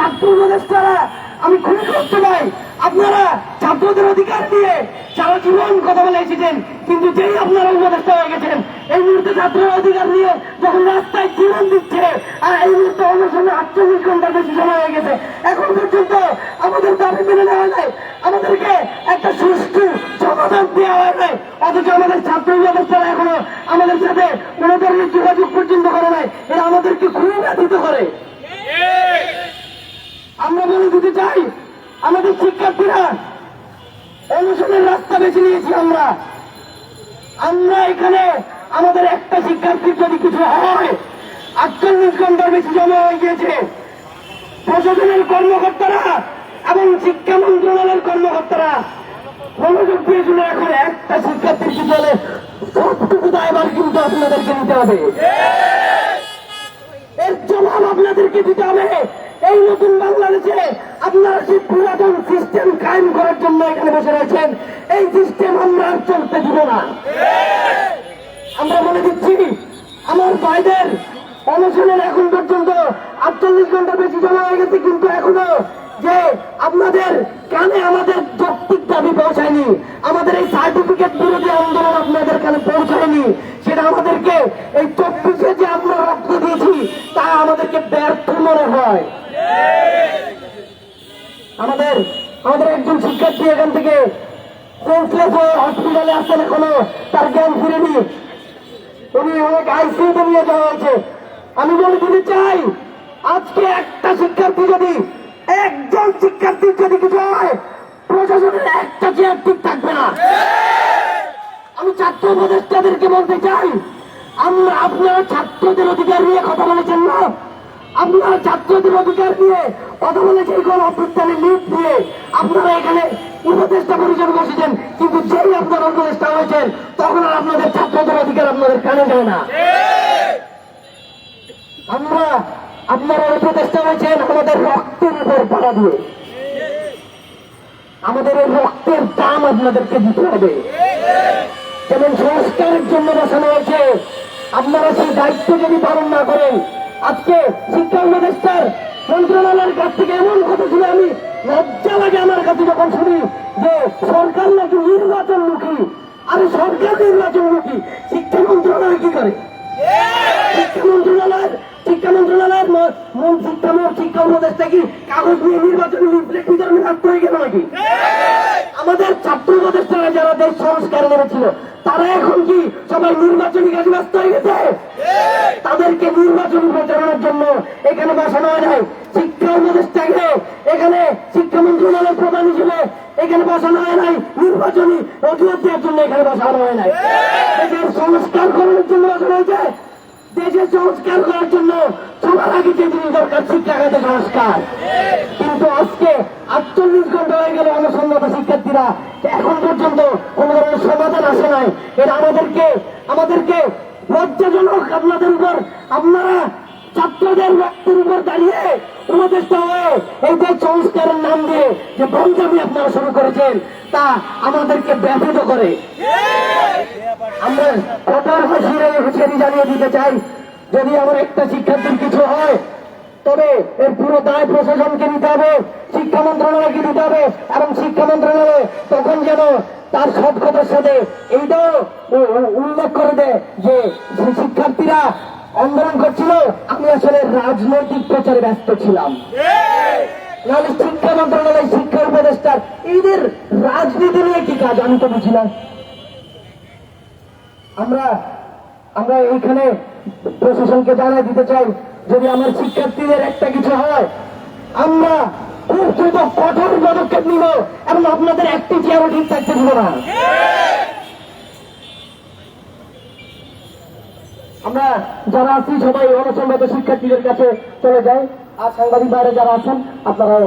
ছাত্র উপদেষ্টারা, আমি খুবই কষ্ট পাই। আপনারা ছাত্রদের অধিকার নিয়ে সারা জীবন কথা বলে এসেছেন, কিন্তু যেই আপনারা উপদেষ্টা হয়ে গেছেন, এই মুহূর্তে ছাত্রের অধিকার নিয়ে যখন রাস্তায় জীবন দিচ্ছে, আর এই মুহূর্তে অনুষ্ঠানে আটচল্লিশ ঘণ্টার বেশি সময় হয়ে গেছে। এখন পর্যন্ত আমাদের দাবি মেনে নেওয়া নাই, আমাদেরকে একটা সুষ্ঠু সমাধান দেওয়া হয় নাই, অথচ আমাদের ছাত্র ব্যবস্থারা এখনও আমাদের সাথে কোনো ধরনের যোগাযোগ পর্যন্ত করে নাই, এরা আমাদেরকে খুবই ব্যথিত করে। আমরা বলে দিতে চাই আমাদের শিক্ষার্থীরা অনুশীলনের রাস্তা বেছে নিয়েছি আমরা। আমরা এখানে আমাদের একটা শিক্ষার্থীর যদি কিছু হয় আটচল্লিশ ঘণ্টার বেশি সময় হয়ে গিয়েছে। প্রশাসনের কর্মকর্তারা এবং শিক্ষা মন্ত্রণালয়ের কর্মকর্তারা মনোযোগ দিয়ে শুনে এখন একটা শিক্ষার্থীর কি বলে সবটুকু দায়বার কিন্তু আপনাদেরকে নিতে হবে। এর জবাব আপনাদেরকে দিতে হবে। এই নতুন বাংলাদেশে আপনারা সেই পুরাতন সিস্টেম কায়েম করার জন্য এখানে বসে রয়েছেন। এই সিস্টেম আমরা আর চলতে দিব না। আমরা বলে দিচ্ছি, আমার ভাইদের অনশনের এখন পর্যন্ত আটচল্লিশ ঘণ্টা বেশি জমা হয়ে গেছে, কিন্তু এখনও যে আপনাদের কানে আমাদের যৌক্তিক দাবি পৌঁছায়নি, আমাদের এই সার্টিফিকেট বিরোধী আন্দোলন আপনাদের কানে পৌঁছায়নি, সেটা আমাদেরকে এই চব্বিশে যে দিয়েছি তা আমাদেরকে ব্যর্থ মনে হয়। আমাদের আমাদের একজন শিক্ষার্থী এখান থেকে হসপিটালে আসছেন এখনও, তার জ্ঞান ফিরেনি। উনি অনেক আইসিউতে নিয়ে যাওয়া হয়েছে। আমি বলে দিতে চাই, আজকে একটা শিক্ষার্থী যদি একজন শিক্ষার্থীর যদি কিছু হয়, প্রশাসনের একটা চেয়ার ঠিক থাকবে না। আমি ছাত্র উপদেষ্টাদেরকে বলতে চাই আমরা আপনারা ছাত্রদের অধিকার নিয়ে কথা বলেছেন না? আপনারা ছাত্রদের অধিকার নিয়ে কথা বলেছেন কোন অভ্যুত্থানে লিড দিয়ে। আপনারা এখানে উপদেষ্টা পরিষদ বসেছেন, কিন্তু যেই আপনারা উপদেষ্টা হয়েছেন, তখন আর আপনাদের ছাত্রদের অধিকার আপনাদের কানে যায় না। আমরা, আপনারা উপদেষ্টা হয়েছেন আমাদের রক্তের উপর পাড়া দিয়ে। আমাদের এই রক্তের দাম আপনাদেরকে দিতে হবে। যেমন সংস্কারের জন্য বসানো হয়েছে আপনারা সেই দায়িত্ব যদি পালন না করেন, আজকে শিক্ষা উপদেষ্টার মন্ত্রণালয়ের কাছ থেকে এমন কথা শুনে আমি লজ্জা লাগে আমার কাছে যখন শুনি যে সরকার নাকি নির্বাচনমুখী। আরে সরকার নির্বাচনমুখী। শিক্ষা মন্ত্রণালয় কি করে? শিক্ষা মন্ত্রণালয়ের শিক্ষা মন্ত্রণালয়ের মূল শিক্ষা শিক্ষা উপদেষ্টা কি কাগজ নিয়ে নির্বাচনী বিতরণে ব্যস্ত হয়ে গেল নাকি? আমাদের ছাত্র উপদেষ্টারা যারা দেশ সংস্কার নেমেছিল তারা এখন কি সবাই নির্বাচনী কাজে ব্যস্ত হয়ে গেছে? তাদেরকে নির্বাচনী প্রচারণার জন্য এখানে বসানো হয় নাই। শিক্ষা উপদেষ্টাকে এখানে শিক্ষা মন্ত্রণালয় প্রধান হিসেবে এখানে বসানো হয় নাই। নির্বাচনী দেওয়ার জন্য এখানে বসানো হয় নাই। দেশের সংস্কার করার জন্য বসানো হয়েছে। দেশের সংস্কার করার জন্য সবার আগে যে জিনিস দরকার শিক্ষাগত সংস্কার। কিন্তু আজকে আটচল্লিশ ঘণ্টা হয়ে গেল অনুসন্ধান শিক্ষার্থীরা এখন পর্যন্ত কোন ধরনের সমাধান আসে নাই। এটা আমাদেরকে আমাদেরকে লজ্জাজনক আপনাদের উপর আমাদেরকে ব্যথিত করে। আমরা কঠোর হুঁশিয়ারি হুঁশিয়ারি জানিয়ে দিতে চাই যদি আমার একটা শিক্ষার্থীর কিছু হয় তবে এর পুরো দায় প্রশাসনকে নিতে হবে শিক্ষা মন্ত্রণালয়কে দিতে হবে এবং শিক্ষা মন্ত্রণালয় তখন যেন তার সৎ কথার সাথে এইটাও উল্লেখ করে দেয় যে শিক্ষার্থীরা আন্দোলন করছিল। আমি আসলে রাজনৈতিক প্রচারে ব্যস্ত ছিলাম। নাহলে শিক্ষা মন্ত্রণালয় উপদেষ্টার এদের রাজনীতি নিয়ে কি কাজ? আমি তো বুঝি না। আমরা আমরা এইখানে প্রশাসনকে জানাই দিতে চাই, যদি আমার শিক্ষার্থীদের একটা কিছু হয়, আমরা খুব দ্রুত কঠোর পদক্ষেপ নিব এবং আপনাদের একটি চেয়ারও ঠিক থাকতে দিব না। আমরা যারা আছি, সবাই অনসম্মত শিক্ষার্থীদের কাছে চলে যাই। আর সাংবাদিক বাইরে যারা আছেন, আপনারাও